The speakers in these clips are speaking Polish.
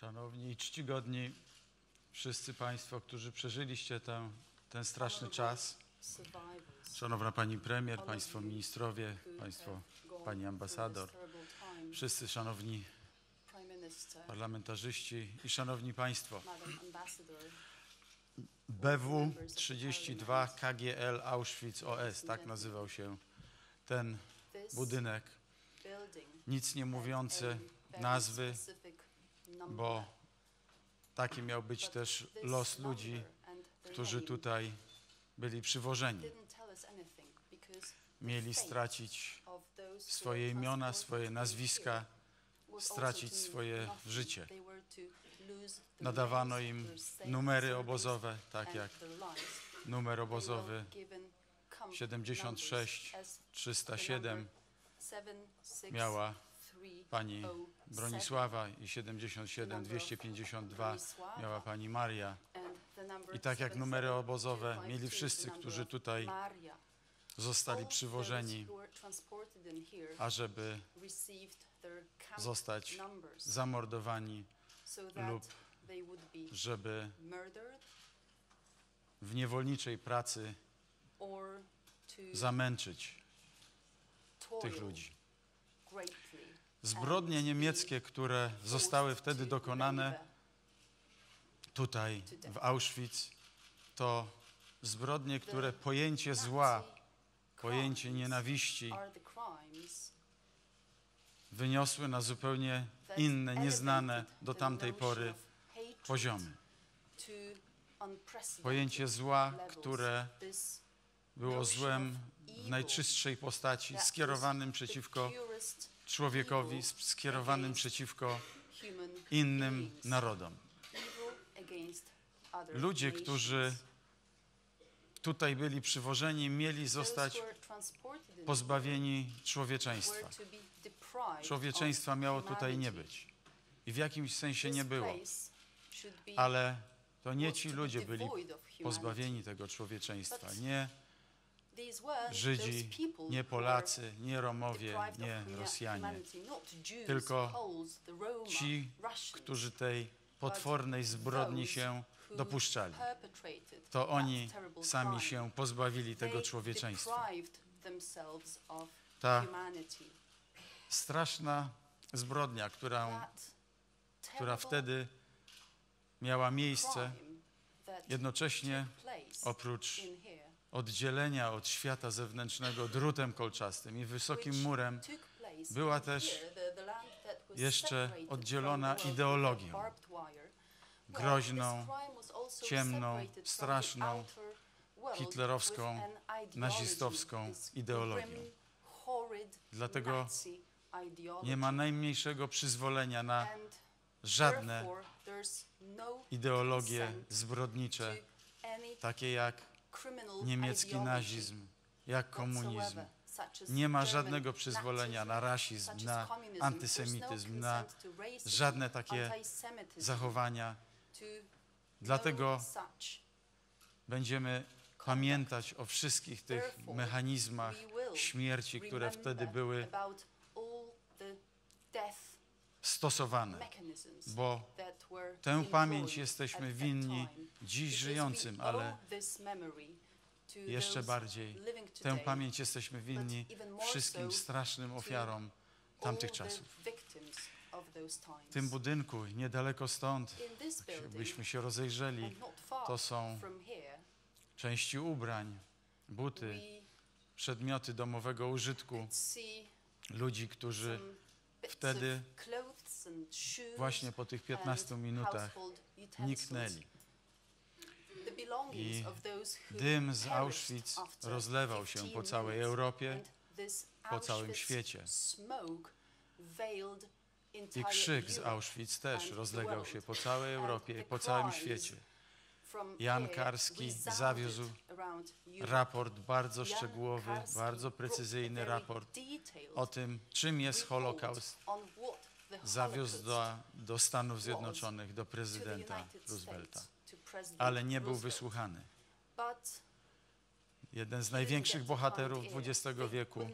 Szanowni i czcigodni wszyscy Państwo, którzy przeżyliście ten, ten straszny czas. Szanowna Pani Premier, Państwo Ministrowie, Państwo, Pani Ambasador, wszyscy szanowni parlamentarzyści i szanowni Państwo. BW 32 KGL Auschwitz OS, tak nazywał się ten budynek. Nic nie mówiące nazwy, bo taki miał być też los ludzi, którzy tutaj byli przywożeni. Mieli stracić swoje imiona, swoje nazwiska, stracić swoje życie. Nadawano im numery obozowe, tak jak numer obozowy 76 307 miała pani Bronisława i 77 252 miała pani Maria. I tak jak numery obozowe mieli wszyscy, którzy tutaj zostali przywożeni, ażeby zostać zamordowani lub żeby w niewolniczej pracy zamęczyć tych ludzi. Zbrodnie niemieckie, które zostały wtedy dokonane tutaj w Auschwitz, to zbrodnie, które pojęcie zła, pojęcie nienawiści wyniosły na zupełnie inne, nieznane do tamtej pory poziomy. Pojęcie zła, które było złem w najczystszej postaci, skierowanym przeciwko człowiekowi, skierowanym przeciwko innym narodom. Ludzie, którzy tutaj byli przywożeni, mieli zostać pozbawieni człowieczeństwa. Człowieczeństwa miało tutaj nie być. I w jakimś sensie nie było. Ale to nie ci ludzie byli pozbawieni tego człowieczeństwa. Nie Żydzi, nie Polacy, nie Romowie, nie Rosjanie, tylko ci, którzy tej potwornej zbrodni się dopuszczali. To oni sami się pozbawili tego człowieczeństwa. Ta straszna zbrodnia, która, która wtedy miała miejsce, jednocześnie oprócz oddzielenia od świata zewnętrznego drutem kolczastym i wysokim murem, była też jeszcze oddzielona ideologią, groźną, ciemną, straszną, hitlerowską, nazistowską ideologią. Dlatego nie ma najmniejszego przyzwolenia na żadne ideologie zbrodnicze, takie jak niemiecki nazizm, jak komunizm. Nie ma żadnego przyzwolenia na rasizm, na antysemityzm, na żadne takie zachowania. Dlatego będziemy pamiętać o wszystkich tych mechanizmach śmierci, które wtedy były stosowane, bo tę pamięć jesteśmy winni dziś żyjącym, ale jeszcze bardziej. tę pamięć jesteśmy winni wszystkim strasznym ofiarom tamtych czasów. W tym budynku, niedaleko stąd, jakbyśmy się rozejrzeli, to są części ubrań, buty, przedmioty domowego użytku ludzi, którzy wtedy właśnie po tych 15 minutach niknęli. I dym z Auschwitz rozlewał się po całej Europie, po całym świecie. I krzyk z Auschwitz też rozlegał się po całej Europie i po całym świecie. Jan Karski zawiózł raport bardzo szczegółowy, bardzo precyzyjny raport o tym, czym jest Holokaust. Zawiózł do, do Stanów Zjednoczonych, do prezydenta Roosevelta, ale nie był wysłuchany. jeden z największych bohaterów XX wieku,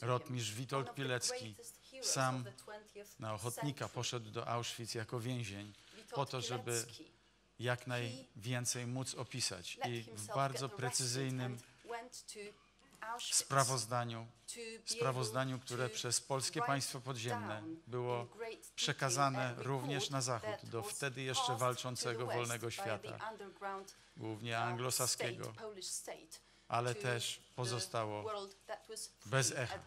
rotmistrz Witold Pilecki, sam na ochotnika poszedł do Auschwitz jako więzień po to, żeby jak najwięcej móc opisać i w bardzo precyzyjnym sprawozdaniu, sprawozdaniu, które przez polskie państwo podziemne było przekazane również na zachód, do wtedy jeszcze walczącego wolnego świata, głównie anglosaskiego, ale też pozostało bez echa.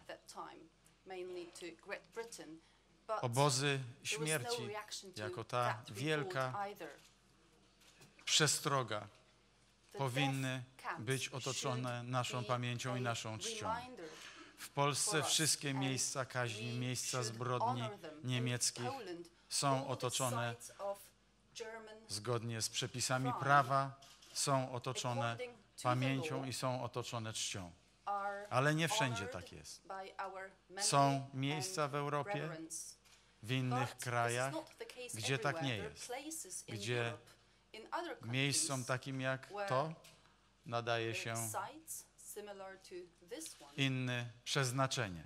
Obozy śmierci, jako ta wielka przestroga, powinny być otoczone naszą pamięcią i naszą czcią. W Polsce wszystkie miejsca kaźni, miejsca zbrodni niemieckich są otoczone zgodnie z przepisami prawa, są otoczone pamięcią i są otoczone czcią. Ale nie wszędzie tak jest. Są miejsca w Europie, w innych krajach, gdzie tak nie jest, gdzie miejscom takim jak to nadaje się inne przeznaczenie.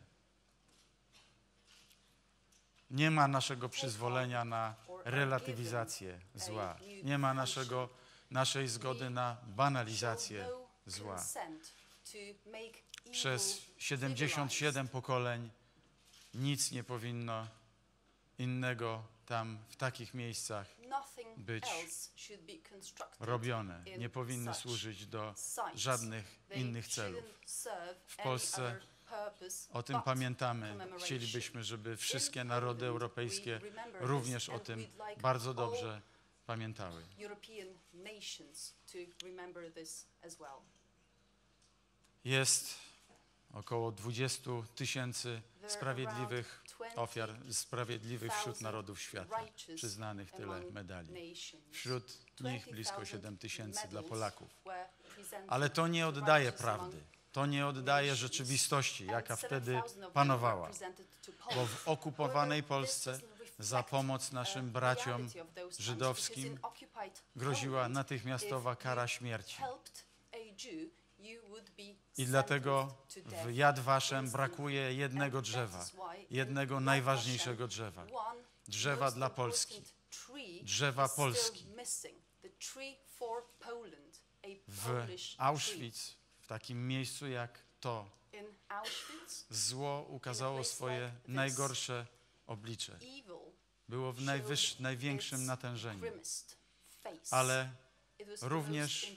Nie ma naszego przyzwolenia na relatywizację zła. Nie ma naszego, naszej zgody na banalizację zła. Przez 77 pokoleń nic nie powinno innego tam w takich miejscach być robione. Nie powinny służyć do żadnych innych celów. W Polsce o tym pamiętamy. Chcielibyśmy, żeby wszystkie narody europejskie również o tym bardzo dobrze pamiętały. Jest około 20 tysięcy sprawiedliwych ofiar, sprawiedliwych wśród narodów świata, przyznanych tyle medali. Wśród nich blisko 7 tysięcy dla Polaków. Ale to nie oddaje prawdy. To nie oddaje rzeczywistości, jaka wtedy panowała. Bo w okupowanej Polsce za pomoc naszym braciom żydowskim groziła natychmiastowa kara śmierci. I dlatego w Yad Waszem brakuje jednego drzewa, jednego najważniejszego drzewa. Drzewa dla Polski. Drzewa Polski. W Auschwitz, w takim miejscu jak to, zło ukazało swoje najgorsze oblicze. Było w największym natężeniu. Ale również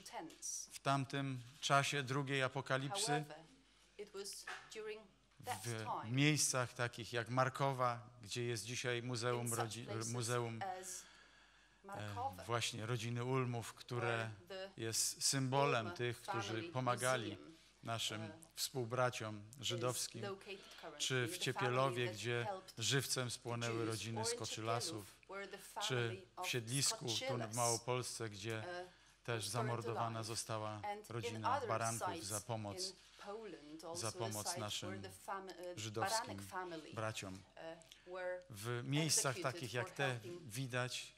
w tamtym czasie drugiej apokalipsy w miejscach takich jak Markowa, gdzie jest dzisiaj Muzeum, muzeum e, właśnie rodziny Ulmów, które jest symbolem tych, którzy pomagali naszym uh, współbraciom żydowskim, czy w Ciepielowie, gdzie żywcem spłonęły rodziny Skoczylasów, czy w Siedlisku, tu w Małopolsce, gdzie uh, też zamordowana została rodzina Baranków za pomoc, za pomoc naszym uh, żydowskim braciom. Uh, w miejscach takich jak te widać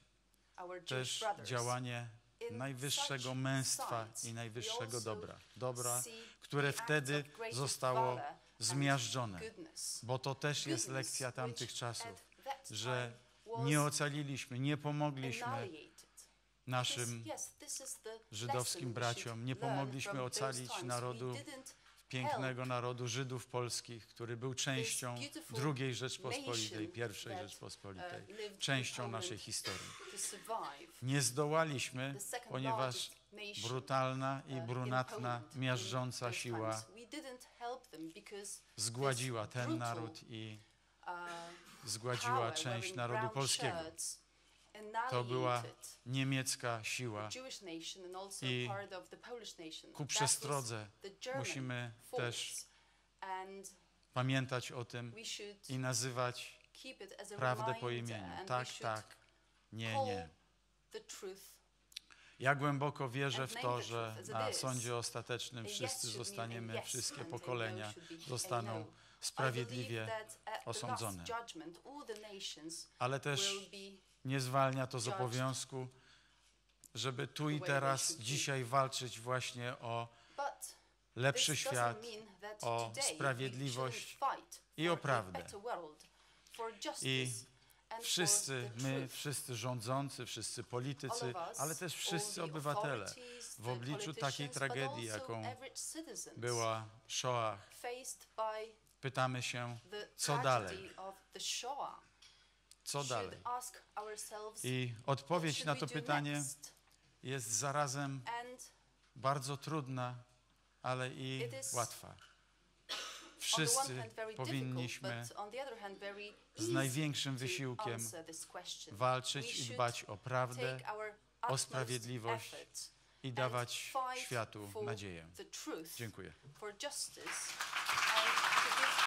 też działanie najwyższego męstwa i najwyższego dobra. Dobra, które wtedy zostało zmiażdżone, bo to też jest lekcja tamtych czasów, że nie ocaliliśmy, nie pomogliśmy naszym żydowskim braciom. Nie pomogliśmy ocalić narodu, pięknego narodu Żydów polskich, który był częścią II Rzeczpospolitej, pierwszej uh, Rzeczpospolitej, częścią naszej historii. Nie zdołaliśmy, ponieważ brutalna i uh, brunatna, miażdżąca siła zgładziła ten naród i uh, zgładziła część narodu polskiego. To była niemiecka siła. I ku przestrodze musimy też pamiętać o tym i nazywać prawdę po imieniu. Tak, tak, nie, nie. Ja głęboko wierzę w to, że na sądzie ostatecznym wszyscy zostaniemy, wszystkie pokolenia zostaną sprawiedliwie osądzone. Ale też nie zwalnia to z obowiązku, żeby tu i teraz, dzisiaj walczyć właśnie o lepszy świat o sprawiedliwość i o prawdę. I Wszyscy, my, wszyscy rządzący, wszyscy politycy, ale też wszyscy obywatele w obliczu takiej tragedii, jaką była Shoah, pytamy się, co dalej? Co dalej? I odpowiedź na to pytanie jest zarazem bardzo trudna, ale i łatwa. Wszyscy powinniśmy z największym wysiłkiem walczyć i dbać o prawdę o sprawiedliwość i dawać światu nadzieję. Dziękuję.